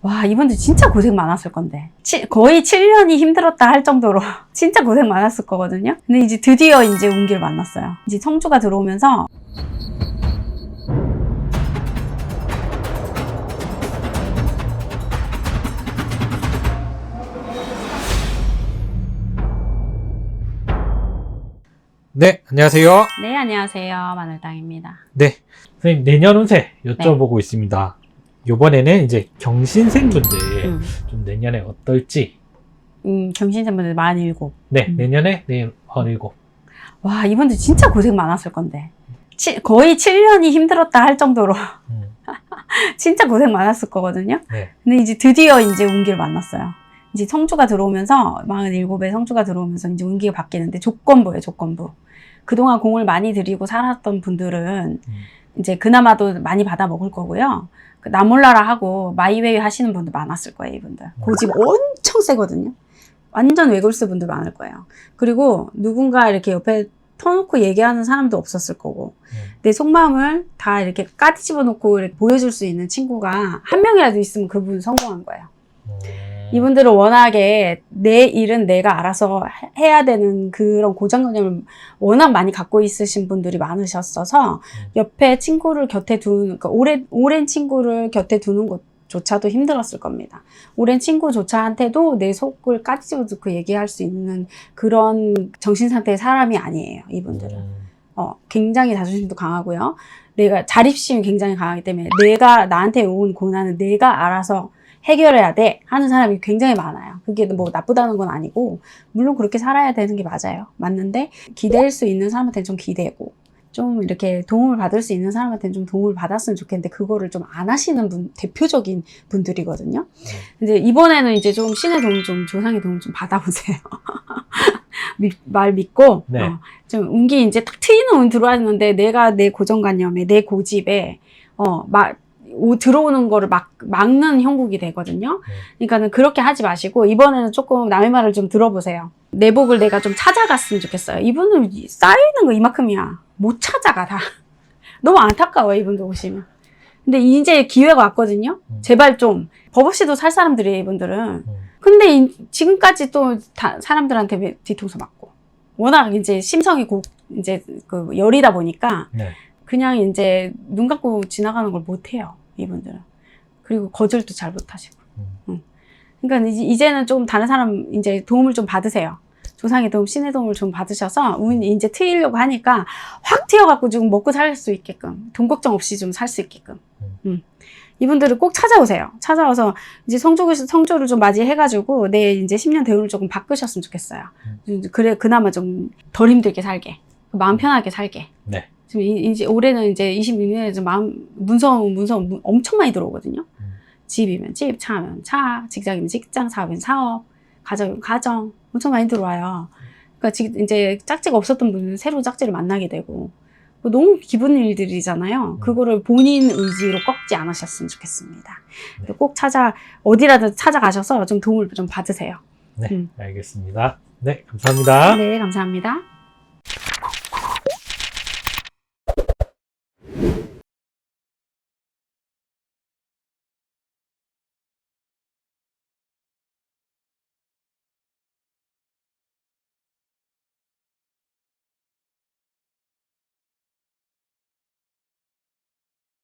와, 이분들 진짜 고생 많았을 건데. 치- 거의 7년이 힘들었다 할 정도로 진짜 고생 많았을 거거든요. 근데 이제 드디어 이제 운기를 만났어요. 이제 성주가 들어오면서 네, 안녕하세요. 네, 안녕하세요. 마늘땅입니다. 네, 선생님 내년 운세 여쭤보고 있습니다. 이번에는 이제 경신생분들 음, 좀 내년에 어떨지. 음, 경신생분들 47. 네, 음. 내년에 네, 헌일곱. 와, 이분들 진짜 고생 많았을 건데. 치- 거의 7년이 힘들었다 할 정도로 음, 진짜 고생 많았을 거거든요. 네, 근데 이제 드디어 이제 운기를 만났어요. 이제 성주가 들어오면서 47의 성주가 들어오면서 이제 운기가 바뀌는데 조건부예요, 조건부. 그동안 공을 많이 들이고 살았던 분들은 음. 이제 그나마도 많이 받아 먹을 거고요. 그 나몰라라 하고 마이웨이 하시는 분들 많았을 거예요, 이분들. 고집 엄청 세거든요. 완전 외골수 분들 많을 거예요. 그리고 누군가 이렇게 옆에 터놓고 얘기하는 사람도 없었을 거고, 음. 내 속마음을 다 이렇게 까디 집어넣고 이렇게 보여줄 수 있는 친구가 한 명이라도 있으면 그분 성공한 거예요. 음, 이분들은 워낙에 내 일은 내가 알아서 해- 해야 되는 그런 고정관념을 워낙 많이 갖고 있으신 분들이 많으셨어서 옆에 친구를 곁에 두는, 그러니까 오랜, 오랜 친구를 곁에 두는 것 조차도 힘들었을 겁니다. 오랜 친구조차한테도 내 속을 까지집어 듣고 얘기할 수 있는 그런 정신 상태의 사람이 아니에요, 이분들은. 음, 어, 굉장히 자존심도 강하고요. 내가 자립심이 굉장히 강하기 때문에 내가 나한테 온 고난은 내가 알아서 해결해야 돼 하는 사람이 굉장히 많아요. 그게 뭐 나쁘다는 건 아니고 물론 그렇게 살아야 되는 게 맞아요. 맞는데 기댈 수 있는 사람한테는 좀 기대고 좀 이렇게 도움을 받을 수 있는 사람한테는 좀 도움을 받았으면 좋겠는데 그거를 좀 안 하시는 분 대표적인 분들이거든요. 근데 이번에는 이제 좀 신의 도움 좀 조상의 도움 좀 받아보세요. 믿- 말 믿고 네. 어, 좀 운기 이제 탁 트이는 운 들어왔는데 내가 내 고정관념에 내 고집에 어막 들어오는 거를 막 막는 형국이 되거든요. 그러니까는 그렇게 하지 마시고 이번에는 조금 남의 말을 좀 들어보세요. 내 복을 내가 좀 찾아갔으면 좋겠어요. 이분은 이- 쌓여있는 거 이만큼이야. 못 찾아가 다. 너무 안타까워 이분들 오시면. 근데 이제 기회가 왔거든요. 음. 제발 좀 법 없이도 살 사람들이에요 이분들은. 음, 근데 이- 지금까지 또 다- 사람들한테 왜 뒤통수 맞고 워낙 이제 심성이 고 이제 그 열이다 보니까 네. 그냥 이제 눈 감고 지나가는 걸 못해요 이분들은 그리고 거절도 잘 못하시고 음. 응. 그러니까 이제, 이제는 좀 다른 사람 이제 도움을 좀 받으세요 조상의 도움 신의 도움을 좀 받으셔서 운이 이제 트이려고 하니까 확 튀어갖고 좀 먹고 살 수 있게끔 돈 걱정 없이 좀 살 수 있게끔 음. 음. 이분들을 꼭 찾아오세요. 찾아와서 이제 성조, 성조를 좀 맞이해가지고 내 이제 10년 대우를 조금 바꾸셨으면 좋겠어요. 그래, 그나마 좀 덜 힘들게 살게. 마음 편하게 살게. 네. 지금 이- 이제 올해는 이제 26년에 좀 마음, 문서, 문서 문- 엄청 많이 들어오거든요. 음. 집이면 집, 차면 차, 직장이면 직장, 사업이면 사업, 가정이면 가정. 엄청 많이 들어와요. 그러니까 지금 이제 짝지가 없었던 분은 새로 짝지를 만나게 되고. 뭐 너무 기쁜 일들이잖아요. 음. 그거를 본인 의지로 꺾지 않으셨으면 좋겠습니다. 네. 꼭 찾아, 어디라도 찾아가셔서 좀 도움을 좀 받으세요. 네, 음. 알겠습니다. 네, 감사합니다. 네, 감사합니다.